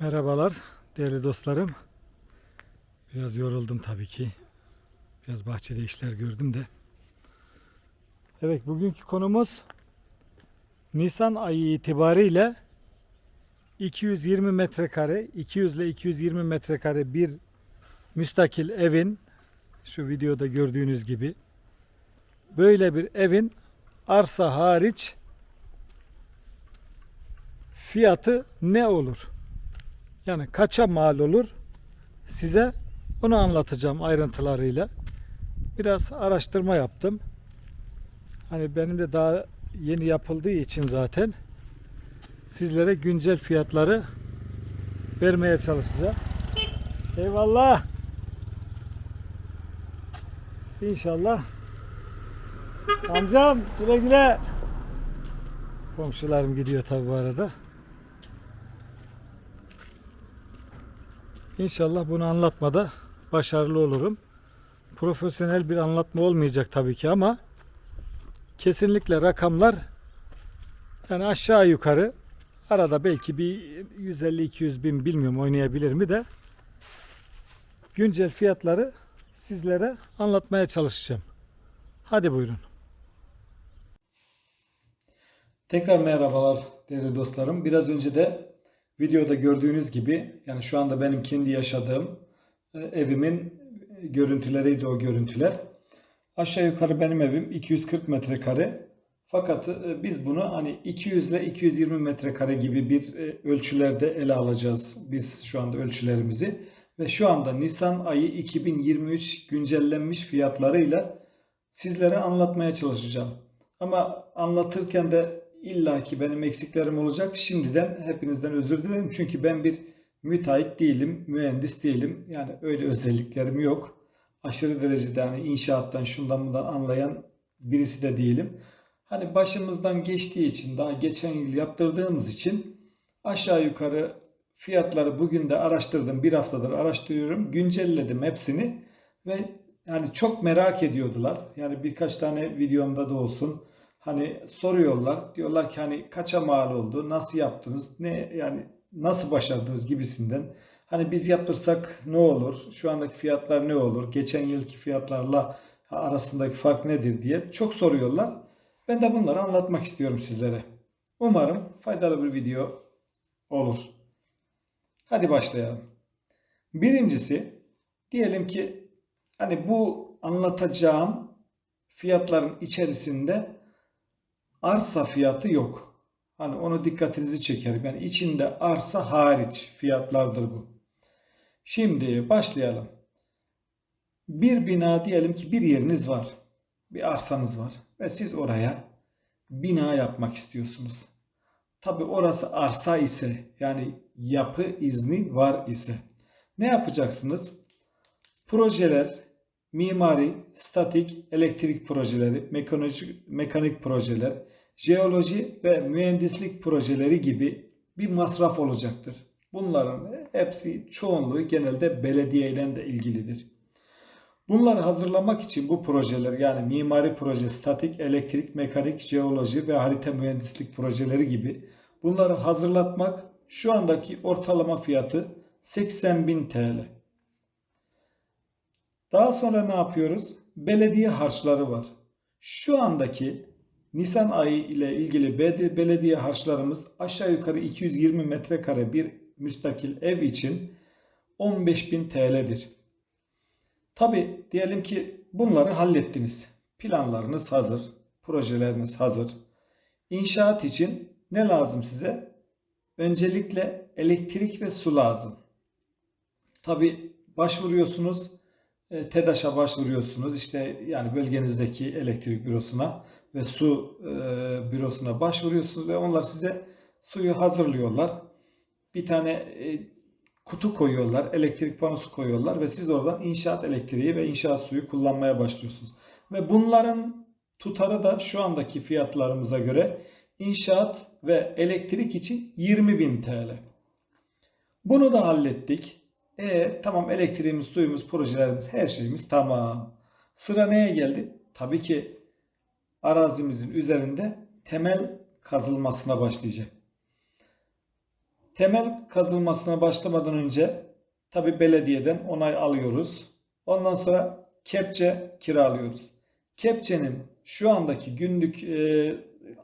Merhabalar değerli dostlarım. Biraz yoruldum tabii ki. Biraz bahçede işler gördüm de. Evet bugünkü konumuz Nisan ayı itibariyle 220 metrekare, 200 ile 220 metrekare bir müstakil evin şu videoda gördüğünüz gibi böyle bir evin arsa hariç fiyatı ne olur? Yani kaça mal olur? Size onu anlatacağım ayrıntılarıyla. Biraz araştırma yaptım. Hani benim de daha yeni yapıldığı için zaten sizlere güncel fiyatları vermeye çalışacağım. Eyvallah. İnşallah. Amcam güle güle. Komşularım gidiyor tabi bu arada. İnşallah bunu anlatmada başarılı olurum. Profesyonel bir anlatma olmayacak tabii ki ama kesinlikle rakamlar yani aşağı yukarı arada belki bir 150-200 bin bilmiyorum oynayabilir mi de güncel fiyatları sizlere anlatmaya çalışacağım. Hadi buyurun. Tekrar merhabalar değerli dostlarım. Biraz önce de videoda gördüğünüz gibi yani şu anda benim kendi yaşadığım e, evimin görüntüleriydi o görüntüler. Aşağı yukarı benim evim 240 metrekare. Fakat e, biz bunu hani 200 ile 220 metrekare gibi bir e, ölçülerde ele alacağız biz şu anda ölçülerimizi. Ve şu anda Nisan ayı 2023 güncellenmiş fiyatlarıyla sizlere anlatmaya çalışacağım. Ama anlatırken de illaki benim eksiklerim olacak. Şimdiden hepinizden özür dilerim. Çünkü ben bir müteahhit değilim, mühendis değilim. Yani öyle özelliklerim yok. Aşırı derecede hani inşaattan şundan bundan anlayan birisi de değilim. Hani başımızdan geçtiği için daha geçen yıl yaptırdığımız için aşağı yukarı fiyatları bugün de araştırdım. Bir haftadır araştırıyorum. Güncelledim hepsini ve yani çok merak ediyordular. Yani birkaç tane videomda da olsun. Hani soruyorlar. Diyorlar ki hani kaça mal oldu? Nasıl yaptınız? Ne yani nasıl başardınız gibisinden. Hani biz yaptırsak ne olur? Şu andaki fiyatlar ne olur? Geçen yılki fiyatlarla arasındaki fark nedir diye çok soruyorlar. Ben de bunları anlatmak istiyorum sizlere. Umarım faydalı bir video olur. Hadi başlayalım. Birincisi diyelim ki hani bu anlatacağım fiyatların içerisinde arsa fiyatı yok. Hani onu dikkatinizi çekerim. Yani içinde arsa hariç fiyatlardır bu. Şimdi başlayalım. Bir bina diyelim ki bir yeriniz var. Bir arsanız var ve siz oraya bina yapmak istiyorsunuz. Tabi orası arsa ise yani yapı izni var ise ne yapacaksınız? Projeler, mimari, statik, elektrik projeleri, mekanik, mekanik projeler, jeoloji ve mühendislik projeleri gibi bir masraf olacaktır. Bunların hepsi çoğunluğu genelde belediye ile de ilgilidir. Bunları hazırlamak için bu projeler yani mimari proje, statik, elektrik, mekanik, jeoloji ve harita mühendislik projeleri gibi bunları hazırlatmak şu andaki ortalama fiyatı 80.000 TL. Daha sonra ne yapıyoruz? Belediye harçları var. Şu andaki Nisan ayı ile ilgili belediye harçlarımız aşağı yukarı 220 metrekare bir müstakil ev için 15.000 TL'dir. Tabi diyelim ki bunları hallettiniz. Planlarınız hazır, projeleriniz hazır. İnşaat için ne lazım size? Öncelikle elektrik ve su lazım. Tabi başvuruyorsunuz, e, TEDAŞ'a başvuruyorsunuz. İşte yani bölgenizdeki elektrik bürosuna ve su e, bürosuna başvuruyorsunuz ve onlar size suyu hazırlıyorlar. Bir tane e, kutu koyuyorlar, elektrik panosu koyuyorlar ve siz oradan inşaat elektriği ve inşaat suyu kullanmaya başlıyorsunuz. Ve bunların tutarı da şu andaki fiyatlarımıza göre inşaat ve elektrik için 20.000 TL. Bunu da hallettik. E tamam elektriğimiz, suyumuz, projelerimiz, her şeyimiz tamam. Sıra neye geldi? Tabii ki arazimizin üzerinde temel kazılmasına başlayacak. temel kazılmasına başlamadan önce tabi belediyeden onay alıyoruz. Ondan sonra kepçe kiralıyoruz. Kepçenin şu andaki günlük e,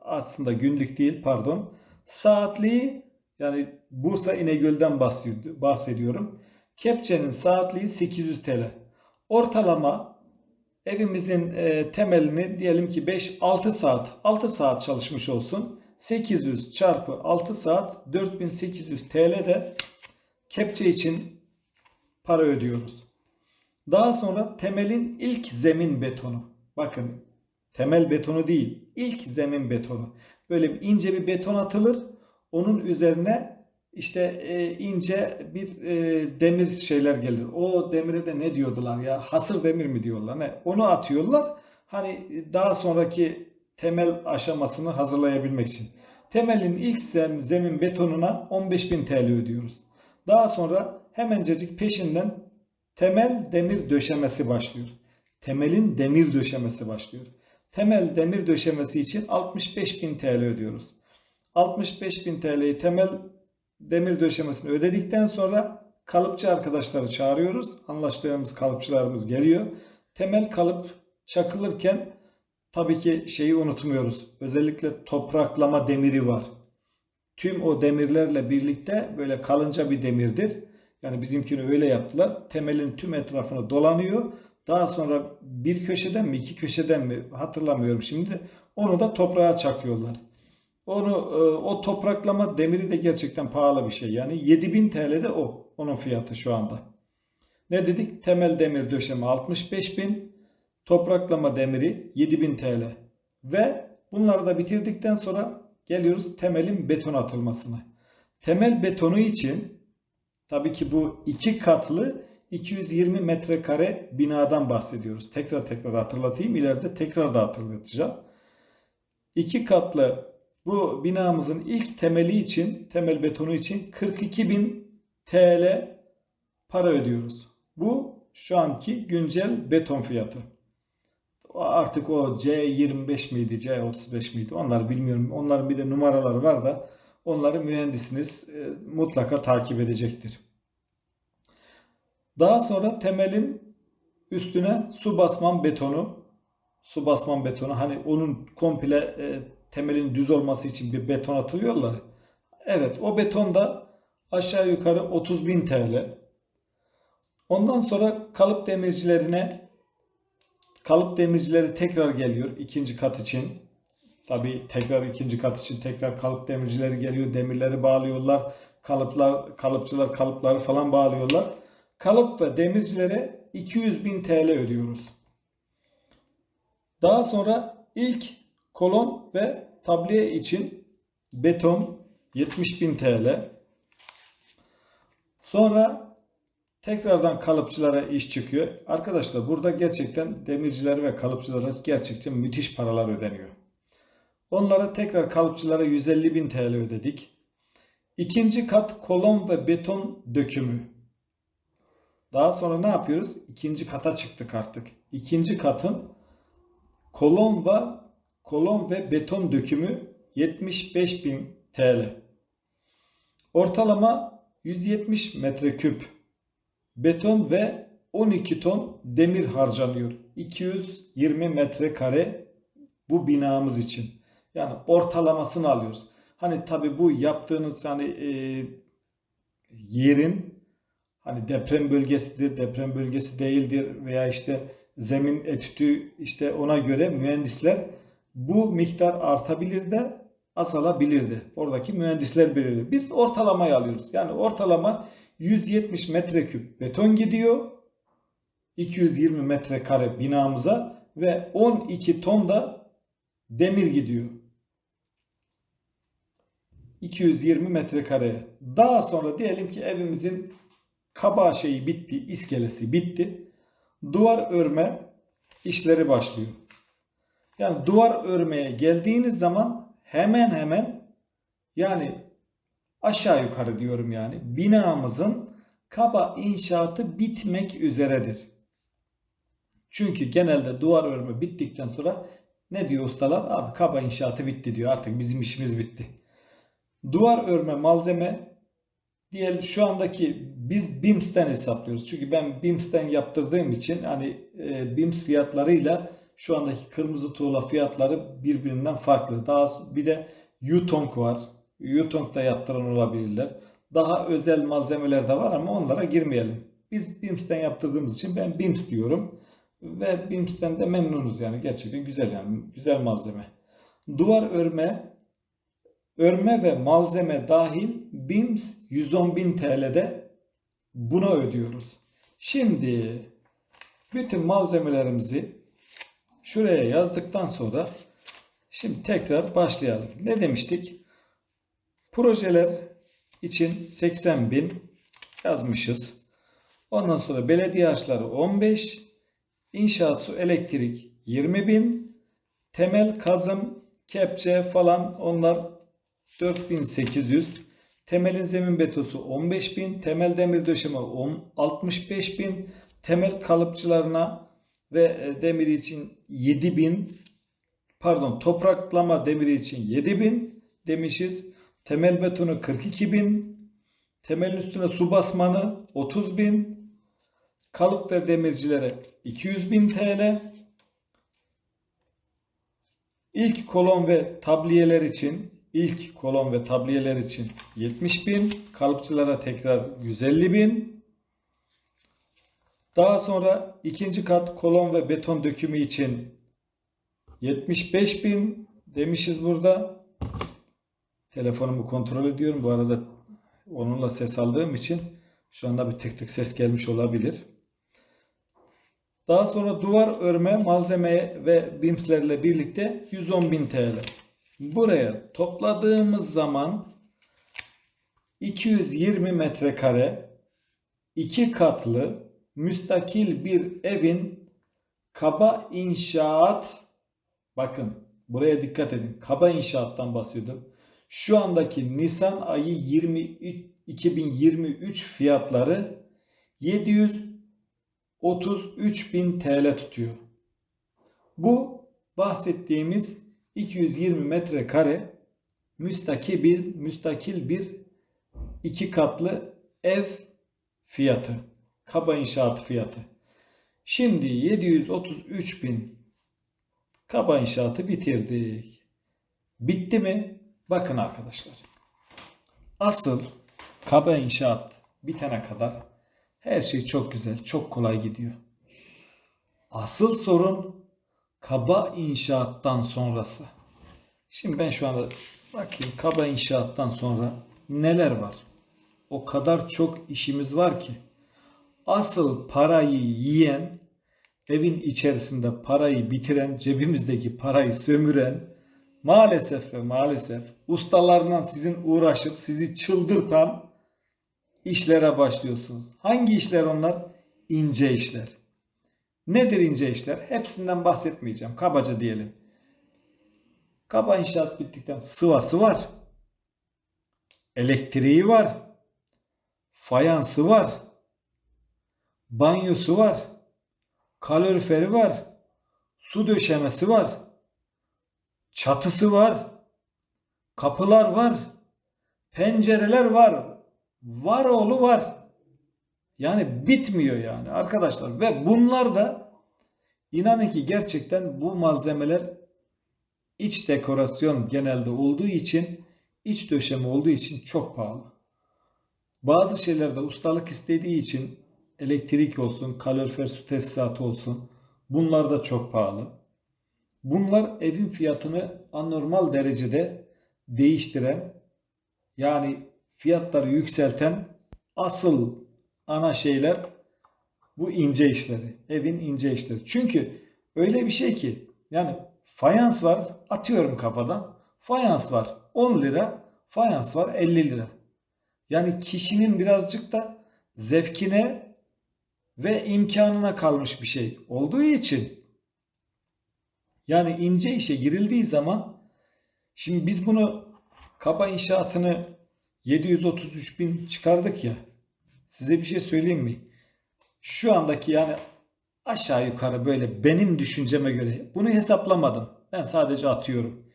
aslında günlük değil pardon saatliği yani Bursa İnegöl'den bahsediyorum. Kepçenin saatliği 800 TL. Ortalama evimizin e, temelini diyelim ki 5-6 saat 6 saat çalışmış olsun. 800 çarpı 6 saat 4800 TL de kepçe için para ödüyoruz. Daha sonra temelin ilk zemin betonu. Bakın temel betonu değil ilk zemin betonu. Böyle ince bir beton atılır. Onun üzerine işte e, ince bir e, demir şeyler gelir. O demire de ne diyordular ya? Hasır demir mi diyorlar? Ne? Onu atıyorlar. Hani daha sonraki temel aşamasını hazırlayabilmek için. Temelin ilk zemin betonuna 15.000 TL ödüyoruz. Daha sonra hemencecik peşinden temel demir döşemesi başlıyor. Temelin demir döşemesi başlıyor. Temel demir döşemesi için 65.000 TL ödüyoruz. 65.000 TL'yi temel demir döşemesini ödedikten sonra kalıpçı arkadaşları çağırıyoruz. Anlaştığımız kalıpçılarımız geliyor. Temel kalıp çakılırken tabii ki şeyi unutmuyoruz. Özellikle topraklama demiri var. Tüm o demirlerle birlikte böyle kalınca bir demirdir. Yani bizimkini öyle yaptılar. Temelin tüm etrafını dolanıyor. Daha sonra bir köşeden mi iki köşeden mi hatırlamıyorum şimdi. Onu da toprağa çakıyorlar. Onu e, o topraklama demiri de gerçekten pahalı bir şey. Yani 7000 TL de o. Onun fiyatı şu anda. Ne dedik? Temel demir döşeme 65.000, topraklama demiri 7000 TL. Ve bunları da bitirdikten sonra geliyoruz temelin beton atılmasına. Temel betonu için tabii ki bu iki katlı 220 metrekare binadan bahsediyoruz. Tekrar tekrar hatırlatayım. İleride tekrar da hatırlatacağım. İki katlı bu binamızın ilk temeli için, temel betonu için 42.000 TL para ödüyoruz. Bu şu anki güncel beton fiyatı. Artık o C25 miydi, C35 miydi onları bilmiyorum. Onların bir de numaraları var da onları mühendisiniz e, mutlaka takip edecektir. Daha sonra temelin üstüne su basman betonu, su basman betonu hani onun komple e, temelin düz olması için bir beton atılıyorlar. Evet o beton da aşağı yukarı 30 bin TL. Ondan sonra kalıp demircilerine kalıp demircileri tekrar geliyor ikinci kat için. Tabi tekrar ikinci kat için tekrar kalıp demircileri geliyor. Demirleri bağlıyorlar. Kalıplar, kalıpçılar kalıpları falan bağlıyorlar. Kalıp ve demircilere 200 bin TL ödüyoruz. Daha sonra ilk kolon ve tabliye için beton 70 bin TL. Sonra tekrardan kalıpçılara iş çıkıyor. Arkadaşlar burada gerçekten demirciler ve kalıpçılara gerçekten müthiş paralar ödeniyor. Onlara tekrar kalıpçılara 150 bin TL ödedik. İkinci kat kolon ve beton dökümü. Daha sonra ne yapıyoruz? İkinci kata çıktık artık. İkinci katın kolon ve kolon ve beton dökümü 75.000 TL. Ortalama 170 metreküp beton ve 12 ton demir harcanıyor. 220 metrekare bu binamız için. Yani ortalamasını alıyoruz. Hani tabi bu yaptığınız hani e, yerin hani deprem bölgesidir, deprem bölgesi değildir veya işte zemin etütü işte ona göre mühendisler bu miktar artabilir de azalabilir de. Oradaki mühendisler belirliyor. Biz ortalamayı alıyoruz. Yani ortalama 170 metreküp beton gidiyor. 220 metrekare binamıza ve 12 ton da demir gidiyor. 220 metrekare. Daha sonra diyelim ki evimizin kaba şeyi bitti, iskelesi bitti. Duvar örme işleri başlıyor. Yani duvar örmeye geldiğiniz zaman hemen hemen yani aşağı yukarı diyorum yani binamızın kaba inşaatı bitmek üzeredir. Çünkü genelde duvar örme bittikten sonra ne diyor ustalar? Abi kaba inşaatı bitti diyor artık bizim işimiz bitti. Duvar örme malzeme diyelim şu andaki biz BIMS'ten hesaplıyoruz. Çünkü ben BIMS'ten yaptırdığım için hani e, BIMS fiyatlarıyla şu andaki kırmızı tuğla fiyatları birbirinden farklı. Daha bir de Yutong var. Yutong'da yaptıran olabilirler. Daha özel malzemeler de var ama onlara girmeyelim. Biz BIMS'ten yaptırdığımız için ben BIMS diyorum. Ve BIMS'ten de memnunuz yani. Gerçekten güzel yani. Güzel malzeme. Duvar örme örme ve malzeme dahil BIMS 110.000 TL'de buna ödüyoruz. Şimdi bütün malzemelerimizi şuraya yazdıktan sonra şimdi tekrar başlayalım. Ne demiştik? Projeler için 80.000 yazmışız. Ondan sonra belediye harçları 15, inşaat su elektrik 20.000, temel kazım, kepçe falan onlar 4800. Temelin zemin betosu 15.000. Temel demir döşeme 65.000. Temel kalıpçılarına ve e, demiri için 7000 pardon topraklama demiri için 7000 demişiz. Temel betonu 42.000. Temelin üstüne su basmanı 30.000. Kalıp ve demircilere 200.000 TL. İlk kolon ve tabliyeler için ilk kolon ve tabliyeler için 70 bin, kalıpçılara tekrar 150 bin. Daha sonra ikinci kat kolon ve beton dökümü için 75 bin demişiz burada. Telefonumu kontrol ediyorum. Bu arada onunla ses aldığım için şu anda bir tık tık ses gelmiş olabilir. Daha sonra duvar örme malzeme ve bimslerle birlikte 110.000 TL. Buraya topladığımız zaman 220 metrekare iki katlı müstakil bir evin kaba inşaat bakın buraya dikkat edin. Kaba inşaattan bahsediyorum. Şu andaki Nisan ayı 23 2023 fiyatları 733 bin TL tutuyor. Bu bahsettiğimiz 220 metrekare müstakil bir, müstakil bir iki katlı ev fiyatı. Kaba inşaat fiyatı. Şimdi 733 bin kaba inşaatı bitirdik. Bitti mi? Bakın arkadaşlar. Asıl kaba inşaat bitene kadar her şey çok güzel, çok kolay gidiyor. Asıl sorun kaba inşaattan sonrası. Şimdi ben şu anda bakayım kaba inşaattan sonra neler var? O kadar çok işimiz var ki asıl parayı yiyen, evin içerisinde parayı bitiren, cebimizdeki parayı sömüren maalesef ve maalesef ustalarından sizin uğraşıp sizi çıldırtan işlere başlıyorsunuz. Hangi işler onlar? İnce işler. Nedir ince işler? Hepsinden bahsetmeyeceğim. Kabaca diyelim. Kaba inşaat bittikten sıvası var. Elektriği var. Fayansı var. Banyosu var. Kaloriferi var. Su döşemesi var. Çatısı var. Kapılar var. Pencereler var. Var oğlu var. Yani bitmiyor yani arkadaşlar ve bunlar da inanın ki gerçekten bu malzemeler iç dekorasyon genelde olduğu için iç döşeme olduğu için çok pahalı. Bazı şeylerde ustalık istediği için elektrik olsun, kalorifer su tesisatı olsun bunlar da çok pahalı. Bunlar evin fiyatını anormal derecede değiştiren yani fiyatları yükselten asıl ana şeyler bu ince işleri. Evin ince işleri. Çünkü öyle bir şey ki yani fayans var atıyorum kafadan. Fayans var 10 lira. Fayans var 50 lira. Yani kişinin birazcık da zevkine ve imkanına kalmış bir şey olduğu için yani ince işe girildiği zaman şimdi biz bunu kaba inşaatını 733 bin çıkardık ya Size bir şey söyleyeyim mi? Şu andaki yani aşağı yukarı böyle benim düşünceme göre bunu hesaplamadım. Ben sadece atıyorum.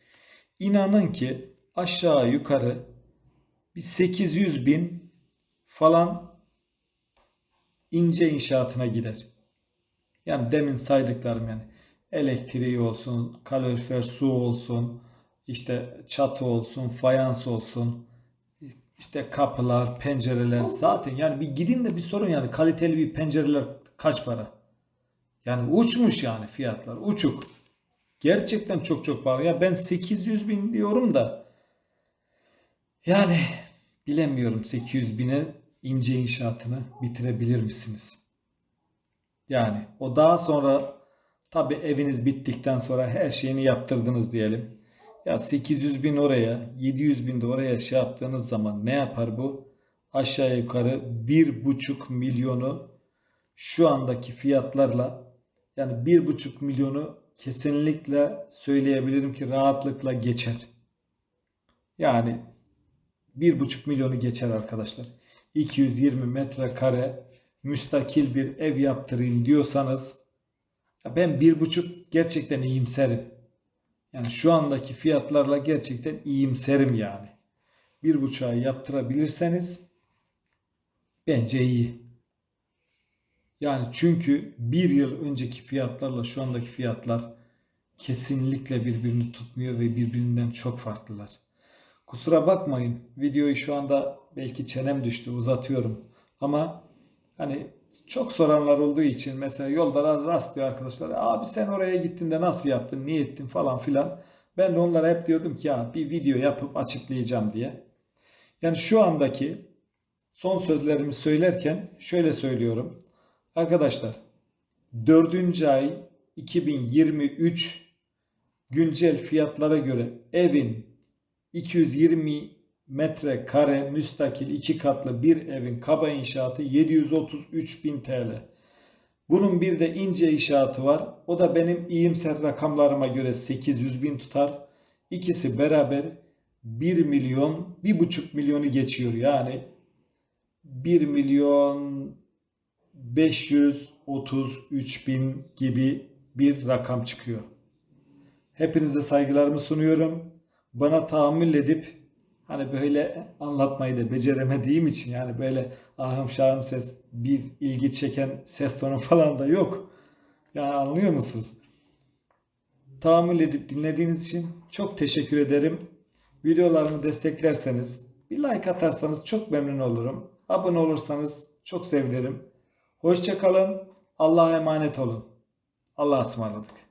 İnanın ki aşağı yukarı bir 800 bin falan ince inşaatına gider. Yani demin saydıklarım yani elektriği olsun, kalorifer su olsun, işte çatı olsun, fayans olsun, işte kapılar, pencereler zaten yani bir gidin de bir sorun yani kaliteli bir pencereler kaç para? Yani uçmuş yani fiyatlar uçuk. Gerçekten çok çok pahalı. Ya ben 800 bin diyorum da yani bilemiyorum 800 bine ince inşaatını bitirebilir misiniz? Yani o daha sonra tabi eviniz bittikten sonra her şeyini yaptırdınız diyelim. Ya 800 bin oraya 700 bin de oraya şey yaptığınız zaman ne yapar bu? Aşağı yukarı bir buçuk milyonu şu andaki fiyatlarla yani bir buçuk milyonu kesinlikle söyleyebilirim ki rahatlıkla geçer. Yani bir buçuk milyonu geçer arkadaşlar. 220 metrekare müstakil bir ev yaptırayım diyorsanız ben bir buçuk gerçekten iyimserim. Yani şu andaki fiyatlarla gerçekten iyimserim yani. Bir buçuğa yaptırabilirseniz bence iyi. Yani çünkü bir yıl önceki fiyatlarla şu andaki fiyatlar kesinlikle birbirini tutmuyor ve birbirinden çok farklılar. Kusura bakmayın videoyu şu anda belki çenem düştü uzatıyorum. Ama hani çok soranlar olduğu için mesela yolda rastlıyor arkadaşlar. Abi sen oraya gittin de nasıl yaptın, niye ettin falan filan. Ben de onlara hep diyordum ki ya bir video yapıp açıklayacağım diye. Yani şu andaki son sözlerimi söylerken şöyle söylüyorum. Arkadaşlar 4. ay 2023 güncel fiyatlara göre evin 220 metrekare müstakil iki katlı bir evin kaba inşaatı 733 bin TL. Bunun bir de ince inşaatı var. O da benim iyimser rakamlarıma göre 800 bin tutar. İkisi beraber 1 milyon, 1,5 milyonu geçiyor. Yani 1 milyon 533 bin gibi bir rakam çıkıyor. Hepinize saygılarımı sunuyorum. Bana tahammül edip hani böyle anlatmayı da beceremediğim için yani böyle ahım şahım ses bir ilgi çeken ses tonu falan da yok. Yani anlıyor musunuz? Tahammül edip dinlediğiniz için çok teşekkür ederim. Videolarımı desteklerseniz bir like atarsanız çok memnun olurum. Abone olursanız çok sevinirim. Hoşçakalın. Allah'a emanet olun. Allah'a ısmarladık.